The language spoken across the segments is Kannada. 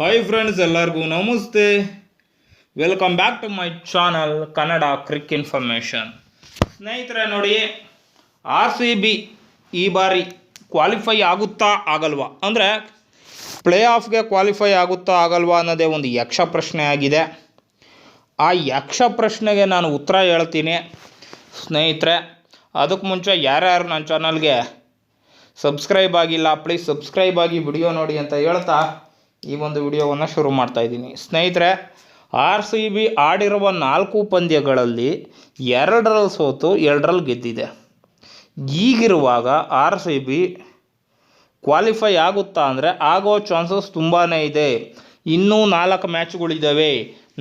ಹಾಯ್ ಫ್ರೆಂಡ್ಸ್ ಎಲ್ಲರಿಗೂ ನಮಸ್ತೆ. Welcome back to my channel Kannada crick information ಸ್ನೇಹಿತರೆ, ನೋಡಿ ಆರ್ ಸಿ ಬಿ ಈ ಬಾರಿ ಕ್ವಾಲಿಫೈ ಆಗುತ್ತಾ ಆಗಲ್ವಾ? ಅಂದರೆ ಪ್ಲೇ ಆಫ್ಗೆ ಕ್ವಾಲಿಫೈ ಆಗುತ್ತಾ ಆಗಲ್ವಾ ಅನ್ನೋದೇ ಒಂದು ಯಕ್ಷ ಪ್ರಶ್ನೆ ಆಗಿದೆ. ಆ ಯಕ್ಷ ಪ್ರಶ್ನೆಗೆ ನಾನು ಉತ್ತರ ಹೇಳ್ತೀನಿ. ಸ್ನೇಹಿತರೆ, ಅದಕ್ಕೆ ಮುಂಚೆ ಯಾರ್ಯಾರು ನನ್ನ ಚಾನಲ್ಗೆ ಸಬ್ಸ್ಕ್ರೈಬ್ ಆಗಿಲ್ಲ ಪ್ಲೀಸ್ ಸಬ್ಸ್ಕ್ರೈಬ್ ಆಗಿ ವಿಡಿಯೋ ನೋಡಿ ಅಂತ ಹೇಳ್ತಾ ಈ ಒಂದು ವಿಡಿಯೋವನ್ನು ಶುರು ಮಾಡ್ತಾ ಇದ್ದೀನಿ. ಸ್ನೇಹಿತರೆ ಆರ್ ಸಿ ಬಿ ಆಡಿರುವ ನಾಲ್ಕು ಪಂದ್ಯಗಳಲ್ಲಿ ಎರಡರಲ್ಲಿ ಸೋತು ಎರಡರಲ್ಲಿ ಗೆದ್ದಿದೆ. ಈಗಿರುವಾಗ ಆರ್ ಸಿ ಬಿ ಕ್ವಾಲಿಫೈ ಆಗುತ್ತಾ ಅಂದರೆ ಆಗೋ ಚಾನ್ಸಸ್ ತುಂಬಾ ಇದೆ. ಇನ್ನೂ ನಾಲ್ಕು ಮ್ಯಾಚ್ಗಳಿದ್ದಾವೆ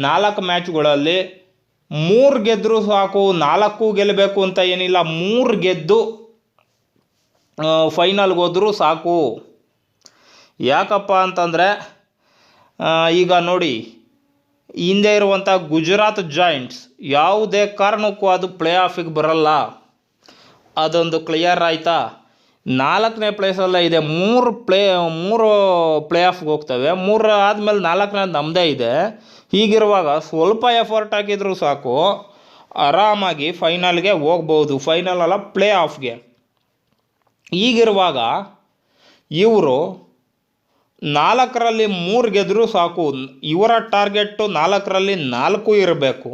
ನಾಲ್ಕು ಮ್ಯಾಚ್ಗಳಲ್ಲಿ ಮೂರು ಗೆದ್ದರೂ ಸಾಕು, ನಾಲ್ಕು ಗೆಲ್ಲಬೇಕು ಅಂತ ಏನಿಲ್ಲ, ಮೂರು ಗೆದ್ದು ಫೈನಲ್ಗೆ ಹೋದರೂ ಸಾಕು. ಯಾಕಪ್ಪ ಅಂತಂದರೆ ಈಗ ನೋಡಿ, ಹಿಂದೆ ಇರುವಂಥ ಗುಜರಾತ್ ಜಾಯಿಂಟ್ಸ್, ಯಾವುದೇ ಕಾರಣಕ್ಕೂ ಅದು ಪ್ಲೇ ಆಫಿಗೆ ಬರಲ್ಲ. ಅದೊಂದು ಕ್ಲಿಯರ್ ಆಯಿತಾ? ನಾಲ್ಕನೇ ಪ್ಲೇಸಲ್ಲೇ ಇದೆ, ಮೂರು ಪ್ಲೇ ಮೂರು ಪ್ಲೇ ಆಫ್ಗೆ ಹೋಗ್ತವೆ. ಮೂರು ಆದಮೇಲೆ ನಾಲ್ಕನೇ ನಮ್ಮದೇ ಇದೆ. ಹೀಗಿರುವಾಗ ಸ್ವಲ್ಪ ಎಫರ್ಟ್ ಹಾಕಿದರೂ ಸಾಕು, ಆರಾಮಾಗಿ ಫೈನಲ್ಗೆ ಹೋಗ್ಬೋದು. ಫೈನಲ್ ಅಲ್ಲ ಪ್ಲೇ ಆಫ್ಗೆ ಈಗಿರುವಾಗ ಇವರು ನಾಲ್ಕರಲ್ಲಿ ಮೂರು ಗೆದ್ದರೂ ಸಾಕು, ಇವರ ಟಾರ್ಗೆಟ್ಟು ನಾಲ್ಕರಲ್ಲಿ ನಾಲ್ಕು ಇರಬೇಕು.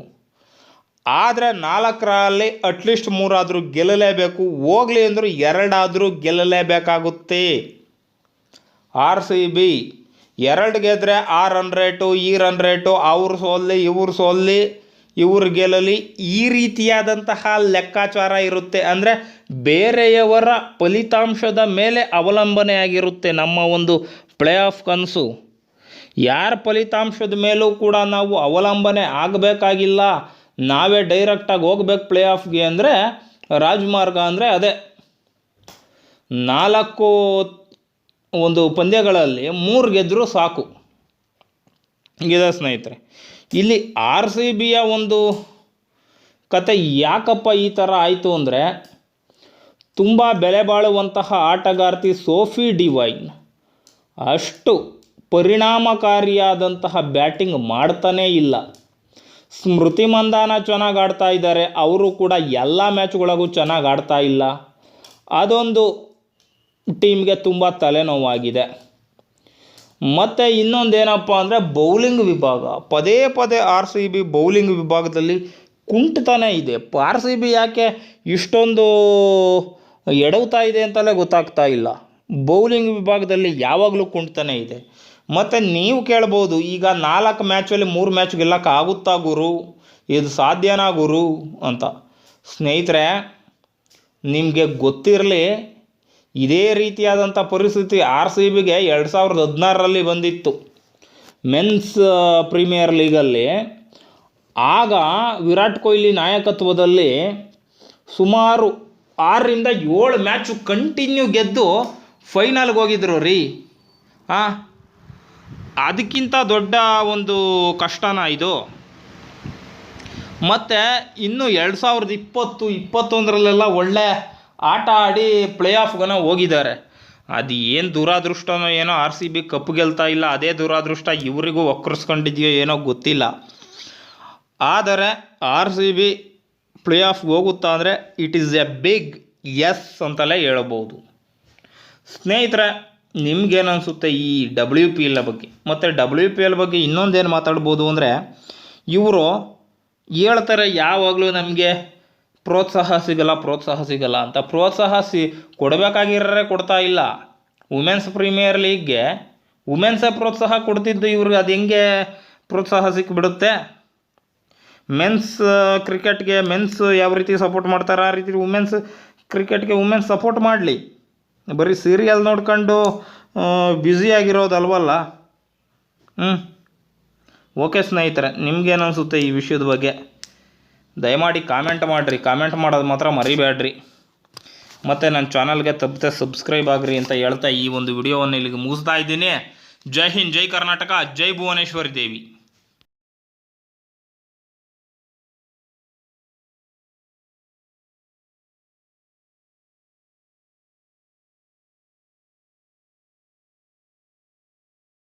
ಆದರೆ ನಾಲ್ಕರಲ್ಲಿ ಅಟ್ಲೀಸ್ಟ್ ಮೂರಾದರೂ ಗೆಲ್ಲಲೇಬೇಕು, ಹೋಗಲಿ ಅಂದರೂ ಎರಡಾದರೂ ಗೆಲ್ಲಲೇಬೇಕಾಗುತ್ತೆ. ಆರ್ ಸಿ ಬಿ ಎರಡು ಗೆದ್ದರೆ ಆ ರನ್ ರೇಟು, ಈ ರನ್ ರೇಟು, ಅವ್ರು ಸೋಲ್ಲಿ, ಇವ್ರು ಸೋಲ್ಲಿ, ಇವ್ರು ಗೆಲ್ಲಲಿ ಈ ರೀತಿಯಾದಂತಹ ಲೆಕ್ಕಾಚಾರ ಇರುತ್ತೆ. ಅಂದರೆ ಬೇರೆಯವರ ಫಲಿತಾಂಶದ ಮೇಲೆ ಅವಲಂಬನೆ ಆಗಿರುತ್ತೆ ನಮ್ಮ ಒಂದು ಪ್ಲೇ ಆಫ್ ಕನಸು. ಯಾರ ಫಲಿತಾಂಶದ ಮೇಲೂ ಕೂಡ ನಾವು ಅವಲಂಬನೆ ಆಗಬೇಕಾಗಿಲ್ಲ. ನಾವೇ ಡೈರೆಕ್ಟಾಗಿ ಹೋಗ್ಬೇಕು ಪ್ಲೇ ಆಫ್ಗೆ ಅಂದರೆ ರಾಜಮಾರ್ಗ ಅಂದರೆ ಅದೇ. ನಾಲ್ಕು ಒಂದು ಪಂದ್ಯಗಳಲ್ಲಿ ಮೂರು ಗೆದ್ದರೂ ಸಾಕು. ಇದೆ ಸ್ನೇಹಿತರೆ, ಇಲ್ಲಿ ಆರ್ ಸಿ ಬಿಯ ಒಂದು ಕತೆ ಯಾಕಪ್ಪ ಈ ಥರ ಆಯಿತು ಅಂದರೆ, ತುಂಬ ಬೆಲೆ ಬಾಳುವಂತಹ ಆಟಗಾರ್ತಿ ಸೋಫಿ ಡಿವೈನ್ ಅಷ್ಟು ಪರಿಣಾಮಕಾರಿಯಾದಂತಹ ಬ್ಯಾಟಿಂಗ್ ಮಾಡ್ತಾನೇ ಇಲ್ಲ. ಸ್ಮೃತಿ ಮಂದಾನ ಚೆನ್ನಾಗಿ ಆಡ್ತಾ ಇದ್ದಾರೆ. ಅವರು ಕೂಡ ಎಲ್ಲ ಮ್ಯಾಚ್ಗಳಿಗೂ ಚೆನ್ನಾಗಿ ಆಡ್ತಾ ಇಲ್ಲ. ಅದೊಂದು ಟೀಮ್ಗೆ ತುಂಬ ತಲೆನೋವಾಗಿದೆ. ಮತ್ತು ಇನ್ನೊಂದೇನಪ್ಪ ಅಂದರೆ ಬೌಲಿಂಗ್ ವಿಭಾಗ. ಪದೇ ಪದೇ ಆರ್ ಸಿ ಬಿ ಬೌಲಿಂಗ್ ವಿಭಾಗದಲ್ಲಿ ಕುಂಟ್ತಾನೇ ಇದೆ. ಆರ್ ಸಿ ಬಿ ಯಾಕೆ ಇಷ್ಟೊಂದು ಎಡವ್ತಾ ಇದೆ ಅಂತಲೇ ಗೊತ್ತಾಗ್ತಾ ಇಲ್ಲ. ಬೌಲಿಂಗ್ ವಿಭಾಗದಲ್ಲಿ ಯಾವಾಗಲೂ ಕುಂಟ್ತಾನೇ ಇದೆ. ಮತ್ತು ನೀವು ಕೇಳ್ಬೋದು, ಈಗ ನಾಲ್ಕು ಮ್ಯಾಚಲ್ಲಿ ಮೂರು ಮ್ಯಾಚ್ ಗೆಲ್ಲಕ್ಕೆ ಆಗುತ್ತಾ ಗುರು? ಇದು ಸಾಧ್ಯನಾ ಗುರು? ಅಂತ. ಸ್ನೇಹಿತರೆ, ನಿಮಗೆ ಗೊತ್ತಿರಲಿ, ಇದೇ ರೀತಿಯಾದಂಥ ಪರಿಸ್ಥಿತಿ ಆರ್ ಸಿ ಬಿಗೆ ಎರಡು ಸಾವಿರದ ಹದಿನಾರರಲ್ಲಿ ಬಂದಿತ್ತು. ಮೆನ್ಸ್ ಪ್ರೀಮಿಯರ್ ಲೀಗಲ್ಲಿ. ಆಗ ವಿರಾಟ್ ಕೊಹ್ಲಿ ನಾಯಕತ್ವದಲ್ಲಿ ಸುಮಾರು ಆರರಿಂದ ಏಳು ಮ್ಯಾಚು ಕಂಟಿನ್ಯೂ ಗೆದ್ದು ಫೈನಲ್ಗೆ ಹೋಗಿದ್ರು ರೀ. ಹಾಂ ಅದಕ್ಕಿಂತ ದೊಡ್ಡ ಒಂದು ಕಷ್ಟನ ಇದು. ಮತ್ತು ಇನ್ನು ಎರಡು ಸಾವಿರದ ಇಪ್ಪತ್ತು, ಇಪ್ಪತ್ತೊಂದರಲ್ಲೆಲ್ಲ ಒಳ್ಳೆ ಆಟ ಆಡಿ ಪ್ಲೇ ಆಫ್ಗನ ಹೋಗಿದ್ದಾರೆ. ಅದು ಏನು ದುರಾದೃಷ್ಟನೋ ಏನೋ ಆರ್ ಸಿ ಬಿ ಕಪ್ ಗೆಲ್ತಾ ಇಲ್ಲ, ಅದೇ ದುರಾದೃಷ್ಟ ಇವರಿಗೂ ಒಕ್ಕರ್ಸ್ಕೊಂಡಿದೆಯೋ ಏನೋ ಗೊತ್ತಿಲ್ಲ. ಆದರೆ ಆರ್ ಸಿ ಬಿ ಪ್ಲೇ ಆಫ್ಗೆ ಹೋಗುತ್ತಾ ಅಂದರೆ it is a big yes ಅಂತಲೇ ಹೇಳ್ಬೋದು. ಸ್ನೇಹಿತರೆ ನಿಮ್ಗೇನು ಅನಿಸುತ್ತೆ ಈ ಡಬ್ಲ್ಯೂ ಪಿ ಎಲ್ ಬಗ್ಗೆ? ಮತ್ತು ಡಬ್ಲ್ಯೂ ಪಿ ಎಲ್ ಬಗ್ಗೆ ಇನ್ನೊಂದೇನು ಮಾತಾಡ್ಬೋದು ಅಂದರೆ, ಇವರು ಹೇಳ್ತಾರೆ ಯಾವಾಗಲೂ ನಮಗೆ ಪ್ರೋತ್ಸಾಹ ಸಿಗಲ್ಲ ಪ್ರೋತ್ಸಾಹ ಸಿಗಲ್ಲ ಅಂತ. ಪ್ರೋತ್ಸಾಹ ಸಿ, ಕೊಡಬೇಕಾಗಿರೋರೆ ಕೊಡ್ತಾ ಇಲ್ಲ. ವುಮೆನ್ಸ್ ಪ್ರೀಮಿಯರ್ ಲೀಗ್ಗೆ ವುಮೆನ್ಸೇ ಪ್ರೋತ್ಸಾಹ ಕೊಡ್ತಿದ್ದು ಇವ್ರಿಗೆ, ಅದು ಹೆಂಗೆ ಪ್ರೋತ್ಸಾಹ ಸಿಕ್ಕಿಬಿಡುತ್ತೆ ಮೆನ್ಸ್ ಕ್ರಿಕೆಟ್ಗೆ ಮೆನ್ಸ್ ಯಾವ ರೀತಿ ಸಪೋರ್ಟ್ ಮಾಡ್ತಾರೆ, ಆ ರೀತಿ ವುಮೆನ್ಸ್ ಕ್ರಿಕೆಟ್ಗೆ ವುಮೆನ್ಸ್ ಸಪೋರ್ಟ್ ಮಾಡಲಿ. ಬರೀ ಸೀರಿಯಲ್ ನೋಡ್ಕೊಂಡು ಬ್ಯುಸಿಯಾಗಿರೋದಲ್ವಲ್ಲ ಹ್ಞೂ ಓಕೆ ಸ್ನೇಹಿತರೆ ನಿಮ್ಗೇನು ಅನಿಸುತ್ತೆ ಈ ವಿಷಯದ ಬಗ್ಗೆ? ದಯಮಾಡಿ ಕಾಮೆಂಟ್ ಮಾಡಿರಿ. ಕಾಮೆಂಟ್ ಮಾಡೋದು ಮಾತ್ರ ಮರಿಬೇಡ್ರಿ ಮತ್ತು ನನ್ನ ಚಾನಲ್ಗೆ ತಪ್ಪದೆ ಸಬ್ಸ್ಕ್ರೈಬ್ ಆಗ್ರಿ ಅಂತ ಹೇಳ್ತಾ ಈ ಒಂದು ವಿಡಿಯೋವನ್ನು ಇಲ್ಲಿಗೆ ಮುಗಿಸ್ತಾ ಇದ್ದೀನಿ. ಜೈ ಹಿಂದ್, ಜೈ ಕರ್ನಾಟಕ, ಜೈ ಭುವನೇಶ್ವರಿ ದೇವಿ.